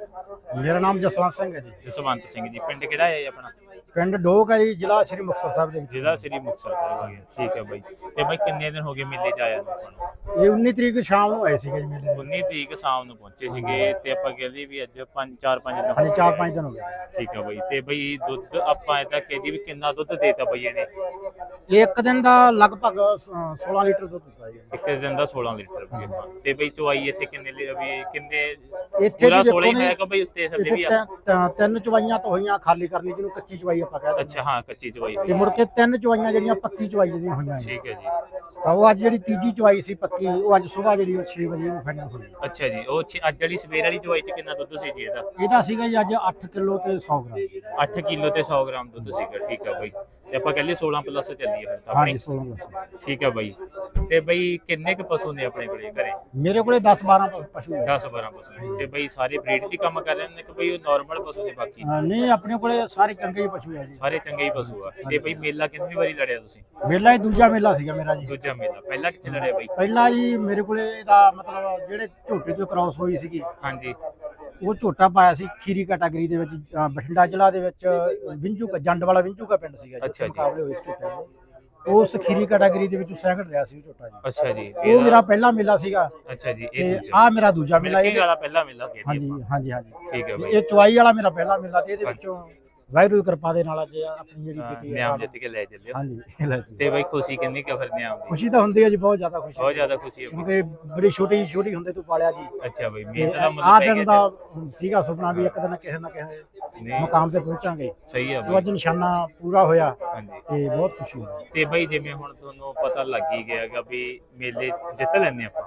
ਮੇਰਾ ਨਾਮ ਜਸਵੰਤ ਸਿੰਘ ਹੈ ਜੀ। ਜਸਵੰਤ ਸਿੰਘ ਜੀ। ਪਿੰਡ ਕਿਹੜਾ ਹੈ ਜੀ ਆਪਣਾ? ਪਿੰਡ ਡੋਕ ਹੈ ਜੀ ਜ਼ਿਲ੍ਹਾ ਸ੍ਰੀ ਮੁਕਤਸਰ ਸਾਹਿਬ ਦੇ ਵਿੱਚ। ਜ਼ਿਲ੍ਹਾ ਸ੍ਰੀ ਮੁਕਤਸਰ ਸਾਹਿਬ ਆ ਗਿਆ। ਠੀਕ ਹੈ ਬਾਈ। ਤੇ ਬਾਈ ਕਿੰਨੇ ਦਿਨ ਹੋ ਗਏ ਮੇਲੇ 'ਚ ਆਇਆ ਨੂੰ ਆਪਾਂ ਨੂੰ? ਇਹ 19 ਤਰੀਕ ਸ਼ਾਮ ਨੂੰ ਆਏ ਸੀਗੇ ਜੀ ਮੇਲੇ ਦੇ। 19 ਤਰੀਕ ਸ਼ਾਮ ਨੂੰ ਪਹੁੰਚੇ ਸੀਗੇ ਤੇ ਆਪਾਂ ਕਹਿੰਦੇ ਵੀ ਅੱਜ 5 4 5 ਦਿਨ ਹੋ ਹਾਂਜੀ ਗਏ। 4-5 ਦਿਨ ਹੋ ਗਏ। ਠੀਕ ਹੈ ਬਾਈ। ਤੇ ਬਈ ਦੁੱਧ ਆਪਾਂ ਇਹ ਤਾਂ ਕਹਿੰਦੀ ਵੀ ਕਿੰਨਾ ਦੁੱਧ ਦੇਤਾ ਬਈ ਇਹਨੇ? ਇਹ ਇੱਕ ਦਿਨ ਦਾ ਲਗਭਗ ਅ, 16 ਲੀਟਰ ਦੁੱਧ ਦਿੱਤਾ ਜੀ। ਇੱਕ ਦਿਨ ਦਾ 16 ਲੀਟਰ ਵੀ ਆਪਾਂ। ਤੇ ਬਈ ਚੁਆਈ ਇੱਥੇ ਕਿੰਨੇ ਲੀ- ਵੀ ਕਿੰਨੇ ਇੱਥੇ ਪੂਰਾ ਜੀ 16 ਹੀ ਦੇਖੋ ਹੈ ਨੇ ਕਿ ਬਈ ਉੱਤੇ ਇੱਥੇ ਵੀ ਆ? ਤਿੰਨ ਚਵਾਈਆਂ ਤਾਂ ਹੋਈਆਂ ਖਾਲੀ ਕਰਨੀ ਜਿਹਨੂੰ ਕੱਚੀ ਚਵਾਈ ਆਪਾਂ ਕਹਿੰਦੇ ਅੱਛਾ ਹਾਂ ਕੱਚੀ ਚੁਆਈ ਹੋਈ ਤੇ ਮੁੜ ਕੇ ਤਿੰਨ ਚਵਾਈਆਂ ਜਿਹੜੀਆਂ ਪੱਕੀ ਚਵਾਈ ਦੀਆਂ ਹੋਈਆਂ ਠੀਕ ਹੈ ਜੀ। ਤਾਂ ਉਹ ਅੱਜ ਜਿਹੜੀ ਤੀਜੀ ਚਵਾਈ ਸੀ ਪੱਕੀ ਉਹ ਅੱਜ ਸਵੇਰ ਜਿਹੜੀ ਉਹ 6 ਵਜੇ ਨੂੰ ਫਾਈਨਲ ਹੋਈ। ਅੱਛਾ ਜੀ ਉਹ ਛੇ- ਅੱਜ ਜਿਹੜੀ ਸਵੇਰ ਵਾਲੀ ਚੁਆਈ 'ਚ ਕਿੰਨਾ ਦੁੱਧ ਸੀ ਜੀ ਇਹਦਾ? ਇਹਦਾ ਸੀਗਾ ਜੀ ਅੱਜ 8 ਕਿਲੋ ਤੇ 100 ਗ੍ਰਾਮ। 8 ਕਿਲੋ ਤੇ 100 ਗ੍ਰਾਮ ਦੁੱਧ ਸੀਗਾ ਠੀਕ ਹੈ ਬਈ। ਤੇ ਆਪਾਂ ਕਹਿੰਦੇ 16 ਪਲੱਸ ਚੱਲੀ ਫਿਰ ਤਾਂ ਹਾਂਜੀ ਆਪਣੀ। 16 ਪਲੱਸ ਠੀਕ ਹੈ ਬਈ। ਤੇ ਬਈ ਕਿੰਨੇ ਕੁ ਪਸ਼ੂ ਨੇ ਆਪਣੇ ਕੋਲੇ ਘਰੇ? ਮੇਰੇ ਕੋਲੇ 10 12 ਪਸ਼ੂ ਹੈ 10 12 ਪਸ਼ੂ ਨੇ। ਤੇ ਬਈ ਸਾਰੇ ਬਰੀਡ ਦੀ ਕੰਮ ਕਰ ਰਹੇ ਨੇ ਕਿ ਬਈ ਉਹ ਨਾਰਮਲ ਪਸ਼ੂ ਨੇ ਬਾਕੀ? ਅ, ਨਹੀਂ ਆਪਣੇ ਕੋਲੇ ਸਾਰੇ ਚੰਗੇ ਹੀ ਪਸ਼ੂ ਹੈ ਜੀ। ਸਾਰੇ ਚੰਗੇ ਹੀ ਪਸ਼ੂ ਆ। ਤੇ ਬਈ ਮੇਲਾ ਕਿੰਨੀ ਵਾਰੀ ਲੜਿਆ ਤੁਸੀਂ? ਮੇਲਾ ਹੀ ਦੂਜਾ ਮੇਲਾ ਸੀਗਾ ਮੇਰਾ ਜੀ। ਦੂਜਾ ਮੇਲਾ ਪਹਿਲਾਂ ਕਿੱਥੇ ਲੜਿਆ ਬਈ? ਪਹਿਲਾ ਜੀ ਮੇਰੇ ਕੋਲੇ ਇਹਦਾ ਮਤਲਬ ਜਿਹੜੇ ਝੋਟੇ ਤੋਂ ਕ੍ਰਾਸ ਹੋਈ ਸੀਗੀ ਹਾਂਜੀ। ਉਹ ਝੋਟਾ ਪਾਇਆ ਸੀ ਖੀਰੀ ਕੈਟਾਗਰੀ ਦੇ ਵਿੱਚ ਅ, ਬਠਿੰਡਾ ਜ਼ਿਲ੍ਹਾ ਦੇ ਵਿੱਚ ਵਿੰਜੂ ਕਾ ਜੰਡ ਵਾਲਾ ਵਿੰਜੂ ਕਾ ਪਿੰਡ ਸੀਗਾ ਅੱਛਾ ਜੀ। ਮੁਕਾਬਲੇ ਹੋਏ ਸੀ ਝੋਟੇ ਦੇ। ਉਸ ਖੀਰੀ ਕੈਟਾਗਰੀ ਦੇ ਵਿੱਚ ਸੈਕਿੰਡ ਰਿਹਾ ਸੀ ਉਹ ਝੋਟਾ ਜੀ। ਅੱਛਾ ਜੀ ਉਹ ਮੇਰਾ ਪਹਿਲਾ ਮੇਲਾ ਸੀਗਾ। ਅੱਛਾ ਜੀ ਤੇ ਇਹ ਆ ਮੇਰਾ ਦੂਜਾ ਮੇਲਾ ਇਹ ਵਾਲਾ ਪਹਿਲਾ ਮੇਲਾ ਕਹਿੰਦੇ ਹਾਂਜੀ ਹਾਂਜੀ ਹਾਂਜੀ। ਠੀਕ ਹੈ ਬਈ। ਇਹ ਚੁਆਈ ਵਾਲਾ ਮੇਰਾ ਪਹਿਲਾ ਮੇਲਾ ਤੇ ਇਹਦੇ। ਵਿੱਚੋਂ ਵਾਹਿਗੁਰੂ ਦੀ ਕਿਰਪਾ ਦੇ ਨਾਲ ਅੱਜ ਆਪਣੀ ਜਿਹੜੀ ਹਾਂ, ਕੀਤੀ ਹੈ ਨਿਆਮ ਜਿੱਤ ਕੇ ਲੈ ਚੱਲਿਓ ਹਾਂਜੀ। ਇਹ ਲੈ ਜੀ। ਤੇ ਬਈ ਖੁਸ਼ੀ ਕਿੰਨੀ ਕੁ ਫਿਰ ਨਿਆਮ ਦੀ ਖੁਸ਼ੀ ਤਾਂ ਹੁੰਦੀ ਹੈ ਜੀ ਬਹੁਤ ਜ਼ਿਆਦਾ ਖੁਸ਼ੀ ਬਹੁਤ ਜ਼ਿਆਦਾ ਖੁਸ਼ੀ ਹੈ। ਬਈ। ਕਿਉਂਕਿ ਬੜੀ ਛੋਟੀ ਛੋਟੀ ਹੁੰਦੇ ਤੋਂ ਪਾਲਿਆ ਜੀ। ਅੱਛਾ ਬਈ ਤੇ ਮਿਹਨਤ ਦਾ ਮੁੱਲ ਆਹ ਪੈ ਦਿਨ ਗਿਆ ਦਾ ਸੀਗਾ ਸੁਪਨਾ ਵੀ ਇੱਕ ਦਿਨ ਕਿਸੇ ਨਾ ਕਿਸੇ ਨਹੀਂ। ਮੁਕਾਮ ਤੇ ਪਹੁੰਚਾਂਗੇ। ਸਹੀ ਹੈ ਉਹ ਬਈ। ਅੱਜ ਨਿਸ਼ਾਨਾ ਪੂਰਾ ਹੋਇਆ ਹਾਂਜੀ। ਤੇ ਬਹੁਤ ਖੁਸ਼ੀ ਹੋਈ। ਤੇ ਬਈ ਜਿਵੇਂ ਹੁਣ ਤੁਹਾਨੂੰ ਪਤਾ ਲੱਗ ਹੀ ਗਿਆਗਾ ਵੀ ਮੇਲੇ ਜਿੱਤ ਲੈਣੇ ਆਪਾਂ।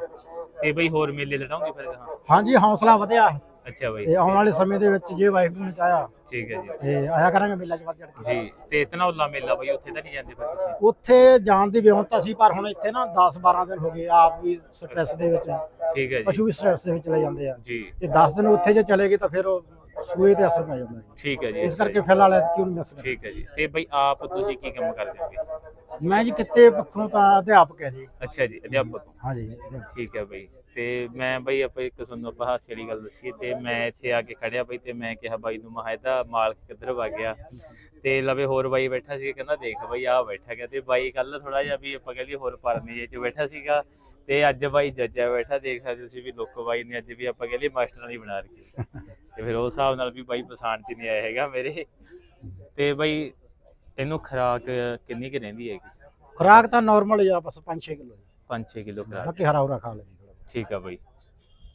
ਤੇ ਬਈ ਹੋਰ ਮੇਲੇ ਲੜਾਉਂਗੇ ਫਿਰ? ਹਾਂ ਹਾਂਜੀ ਹੌਸਲਾ ਵਧਿਆ। ਅੱਛਾ ਬਈ ਤੇ ਆਉਣ ਵਾਲੇ ਸਮੇਂ ਦੇ ਵਿੱਚ ਜੇ ਵਾਹਿਗੁਰੂ ਨੇ ਚਾਹਿਆ ਠੀਕ ਹੈ ਜੀ। ਤੇ ਆਇਆ ਕਰਾਂਗੇ ਮੇਲਾ ਚ ਵੱਧ ਚੜ ਕੇ। ਜੀ ਤੇ ਧਨੌਲਾ ਮੇਲਾ ਬਈ ਉੱਥੇ ਤਾਂ ਨਹੀਂ ਜਾਂਦੇ ਫਿਰ ਤੁਸੀਂ? ਉੱਥੇ ਜਾਣ ਦੀ ਵਿਉਂਤਾ ਸੀ ਪਰ ਹੁਣ ਇੱਥੇ ਨਾ 10 12 ਦਿਨ ਹੋ ਗਏ ਆਪ ਵੀ ਸਟ੍ਰੈਸ ਦੇ ਵਿੱਚ ਠੀਕ ਹੈ ਜੀ। ਪਸ਼ੂ ਵੀ ਸਟ੍ਰੈਸ ਦੇ ਵਿੱਚ ਚਲੇ ਜਾਂਦੇ ਆ। ਜੀ। ਤੇ 10 ਦਿਨ ਉੱਥੇ ਜੇ ਚਲੇ ਗਏ ਤਾਂ ਫਿਰ ਉਹ ਸੂਏ ਤੇ ਅਸਰ ਪੈ ਜਾਂਦਾ ਜੀ। ਠੀਕ ਹੈ ਜੀ ਇਸ ਕਰਕੇ ਫਿਲਹਾਲ ਕਿਉਂ ਨਹੀਂ ਮਿਸ ਠੀਕ ਹੈ ਜੀ। ਤੇ ਬਈ ਆਪ ਤੁਸੀਂ ਕੀ ਕੰਮ ਕਰਦੇ ਹੋਗੇ ਮੈਂ ਜੀ ਕਿਤੇ ਪੱਖੋਂ ਤਾਂ ਅਧਿਆਪਕ ਹੈ ਜੀ। ਅੱਛਾ ਜੀ ਅਧਿਆਪਕ ਹਾਂਜੀ ਅਧਿਆਪਕ। ਠੀਕ ਹੈ ਬਈ। ਤੇ ਮੈਂ ਬਈ ਆਪਾਂ ਇੱਕ ਤੁਹਾਨੂੰ ਆਪਾਂ ਹਾਸੇ ਵਾਲੀ ਗੱਲ ਦੱਸੀ ਤੇ ਮੈਂ ਇੱਥੇ ਆ ਕੇ ਖੜਿਆ ਬਈ ਤੇ ਮੈਂ ਕਿਹਾ ਬਾਈ ਨੂੰ ਮਹਾ ਇਹਦਾ ਮਾਲਕ ਕਿੱਧਰ ਵਗ ਗਿਆ। ਤੇ ਲਵੇ ਹੋਰ ਬਾਈ ਬੈਠਾ ਸੀ ਕਹਿੰਦਾ ਦੇਖ ਬਈ ਆ ਬੈਠਾ ਗਿਆ। ਤੇ ਬਾਈ ਕੱਲ ਥੋੜਾ ਜਿਹਾ ਵੀ ਆਪਾਂ ਕਹਿੰਦੇ ਹੋਰ ਪਰਨੇ ਜੇ ਚ ਬੈਠਾ ਸੀਗਾ। ਤੇ ਅੱਜ ਬਾਈ ਜੱਜਾ ਬੈਠਾ ਦੇਖ ਸਕਦੇ ਤੁਸੀਂ ਵੀ ਲੋਕੋ ਬਾਈ ਨੇ ਅੱਜ ਵੀ ਆਪਾਂ ਕਹਿੰਦੇ ਮਾਸਟਰਾਂ ਦੀ ਬਣਾ ਰੱਖੀ ਤੇ ਫਿਰ ਉਸ ਹਿਸਾਬ ਨਾਲ ਵੀ ਬਾਈ ਪਛਾਣ ਚ ਨਹੀਂ ਆਇਆ ਹੈਗਾ ਮੇਰੇ। ਤੇ ਬਾਈ ਇਹਨੂੰ ਖਰਾਕ ਕਿੰਨੀ ਕੁ ਰਹਿੰਦੀ ਹੈਗੀ? ਖੁਰਾਕ ਤਾਂ ਨਾਰਮਲ ਆ ਬਸ 5-6 ਕਿਲੋ 5-6 ਕਿਲੋ ਖਰਾਕ। ਬਾਕੀ ਹਰਾ ਹੁਰਾ ਖਾ ਲੈਂਦੀ ਥੋੜਾ ਠੀਕ ਆ ਬਾਈ।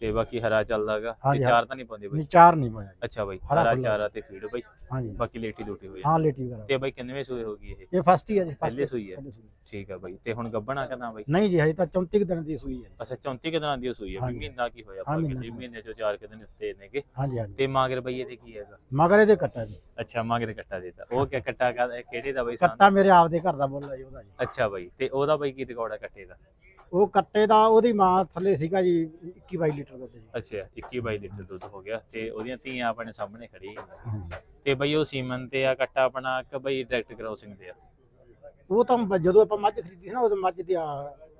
ਤੇ ਬਾਕੀ ਹਰਾ ਚੱਲਦਾਗਾ ਤੇ ਹਾਂਜੀ, ਚਾਰ ਤਾਂ ਨਹੀਂ ਪਾਉਂਦੇ ਬਾਈ? ਨਹੀਂ ਚਾਰ ਨਹੀਂ ਪਾਇਆ ਅੱਛਾ ਬਾਈ ਹਰਾ। ਚਾਰਾ ਤੇ ਫੀਡ ਬਾਈ? ਹਾਂਜੀ। ਬਾਕੀ ਲੇਟੀ ਲੂਟੀ ਹੋਈ ਹਾਂ ਲੇਟੀ ਵਗੈਰਾ। ਤੇ ਬਾਈ ਕਿੰਨਵੇਂ ਸੂਏ ਹੋ ਗਈ ਇਹ? ਇਹ ਫਸਟ ਹੀ ਹੈ ਜੀ first ਪਹਿਲੀ ਸੂਈ ਹੈ ਪਹਿਲੀ ਸੂਈ। ਠੀਕ ਆ ਬਾਈ ਤੇ ਹੁਣ ਗੱਬਣਾ ਕਰਨਾ ਬਾਈ? ਨਹੀਂ ਜੀ ਹਜੇ ਤਾਂ 34 ਕੁ ਦਿਨ ਦੀ ਸੂਈ ਹੈ ਅੱਛਾ 34 ਕਿ ਦਿਨਾਂ ਦੀ ਸੂਈ ਹੈ ਵੀ ਹਾਂਜੀ। ਮਹੀਨਾ ਕੀ ਹੋਇਆ ਹਾਂ, ਆਪਾਂ ਮਹੀਨਾ ਕਿ ਕੁ। ਮਹੀਨੇ ਚੋਂ ਚਾਰ ਕਿ ਦਿਨ ਉੱਤੇ ਨੇਗੇ। ਹਾਂਜੀ ਹਾਂਜੀ। ਤੇ ਮਾਗਰ ਬਾਈ ਇਹਦੇ ਕੀ ਹੈਗਾ? ਮਗਰ ਇਹਦੇ ਕੱਟਾ ਜੀ। ਅੱਛਾ ਮਾਗਰ ਕੱਟਾ ਦੇਤਾ। ਉਹ ਕਿਆ ਕੱਟਾ ਕਾ- ਕਿਹੜੇ ਦਾ ਬਾਈ ਸਾਨ ਕੱਟਾ ਮੇਰੇ ਆਪਦੇ ਘਰ ਦਾ ਬੋਲਦਾ ਜੀ ਉਹਦਾ ਜੀ। ਅੱਛਾ ਬਾਈ ਤੇ ਉਹਦਾ ਬਾਈ ਕੀ ਰਿਕਾਰਡ ਹੈ ਕੱਟੇ ਦਾ? ਉਹ ਕੱਟੇ ਦਾ ਉਹਦੀ ਮਾਂ ਥੱਲੇ ਸੀਗਾ ਜੀ 21 22 ਲੀਟਰ ਦੁੱਧ ਜੀ। ਅੱਛਾ 21 22 ਲੀਟਰ ਦੁੱਧ ਹੋ ਗਿਆ ਤੇ ਉਹਦੀਆਂ ਧੀਆਂ ਆਪਣੇ ਸਾਹਮਣੇ ਖੜੀ। ਤੇ ਬਈ ਉਹ ਸੀਮਨ ਤੇ ਆ ਕੱਟਾ ਆਪਣਾ ਕਿ ਬਈ ਡਾਇਰੈਕਟ ਕ੍ਰਾਸਿੰਗ ਤੇ ਆ? ਉਹ ਤਾਂ ਜਦੋਂ ਆਪਾਂ ਮੱਝ ਖਰੀਦੀ ਸੀ ਨਾ ਉਦੋਂ ਮੱਝ ਦੀ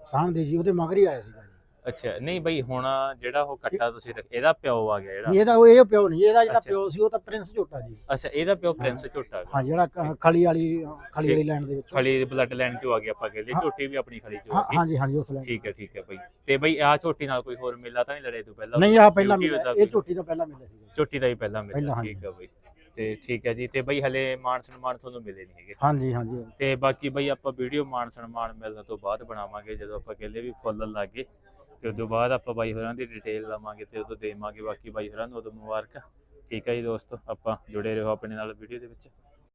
ਸਾਹਣ ਦੀ ਜੀ ਉਹਦੇ ਮਗਰ ਹੀ ਆਇਆ ਸੀਗਾ ਅੱਛਾ ਨਹੀਂ ਬਈ ਹੁਣ ਜਿਹੜਾ ਉਹ ਕੱਟਾ ਤੁਸੀਂ ਰੱਖ ਇਹਦਾ ਪਿਓ ਆ ਗਿਆ ਜਿਹੜਾ। ਇਹਦਾ ਉਹ ਇਹ ਪਿਓ ਨਹੀਂ ਇਹਦਾ ਜਿਹੜਾ ਅੱਛਾ। ਪਿਓ ਸੀ ਉਹ ਤਾਂ ਪ੍ਰਿੰਸ ਝੋਟਾ ਜੀ। ਅੱਛਾ ਇਹਦਾ ਪਿਓ ਪ੍ਰਿੰਸ ਝੋਟਾ। ਹਾਂ ਜਿਹੜਾ ਕ- ਖਲੀ ਵਾਲੀ ਖਲੀ ਵਾਲੀ ਲਾਈਨ ਦੇ ਵਿੱਚ। ਖਲੀ ਦੇ ਬਲੱਡ ਲਾਈਨ ਚੋਂ ਆ ਗਿਆ ਆਪਾਂ ਕਹਿੰਦੇ ਹਾਂ। ਝੋਟੀ ਵੀ ਆਪਣੀ ਖਲੀ ਚੋਂ ਹਾਂ ਆ ਗਈ। ਹਾਂਜੀ ਹਾਂਜੀ ਉਸ ਲਾਈਨ ਠੀਕ ਹੈ ਠੀਕ ਹੈ ਬਈ। ਤੇ ਬਈ ਆ ਝੋਟੀ ਨਾਲ ਕੋਈ ਹੋਰ ਮੇਲਾ ਤਾਂ ਨਹੀਂ ਲੜੇ ਤੂੰ ਪਹਿਲਾਂ? ਨਹੀਂ ਆ ਪਹਿਲਾਂ ਮਿਲਿਆ ਇਹ ਕੋਈ- ਝੋਟੀ ਦਾ ਪਹਿਲਾਂ ਮਿਲਿਆ ਸੀਗਾ। ਝੋਟੀ ਦਾ ਹੀ ਪਹਿਲਾਂ ਮੇਲਾ ਪਹਿਲਾਂ, ਹਾਂਜੀ। ਠੀਕ ਹੈ ਬਈ। ਤੇ ਠੀਕ ਹੈ ਜੀ ਤੇ ਬਈ ਹਲੇ ਮਾਨ ਸਨਮਾਨ ਤੁਹਾਨੂੰ ਮਿਲੇ ਨਹੀਂ ਹੈਗੇ। ਹਾਂਜੀ ਹਾਂਜੀ। ਤੇ ਬਾਕੀ ਬਈ ਆਪਾਂ ਵੀਡੀਓ ਮਾਨ ਸਨਮਾਨ ਮਿਲਣ ਤੋਂ ਬਾਅਦ ਬਣਾਵਾਂਗੇ ਜਦੋਂ ਆਪਾਂ ਕਹਿੰਦੇ ਵੀ ਫੁੱਲ ਲੱਗੇ ਤੇ ਉਦੋਂ ਬਾਅਦ ਆਪਾਂ ਬਾਈ ਹੋਰਾਂ ਦੀ ਡਿਟੇਲ ਲਵਾਂਗੇ ਤੇ ਉਦੋਂ ਦੇਵਾਂਗੇ ਬਾਕੀ ਬਾਈ ਹੋਰਾਂ ਨੂੰ ਉਦੋਂ ਮੁਬਾਰਕ। ਠੀਕ ਹੈ ਜੀ ਦੋਸਤੋ, ਆਪਾਂ ਜੁੜੇ ਰਹੋ ਆਪਣੇ ਨਾਲ ਵੀਡੀਓ ਦੇ ਵਿੱਚ।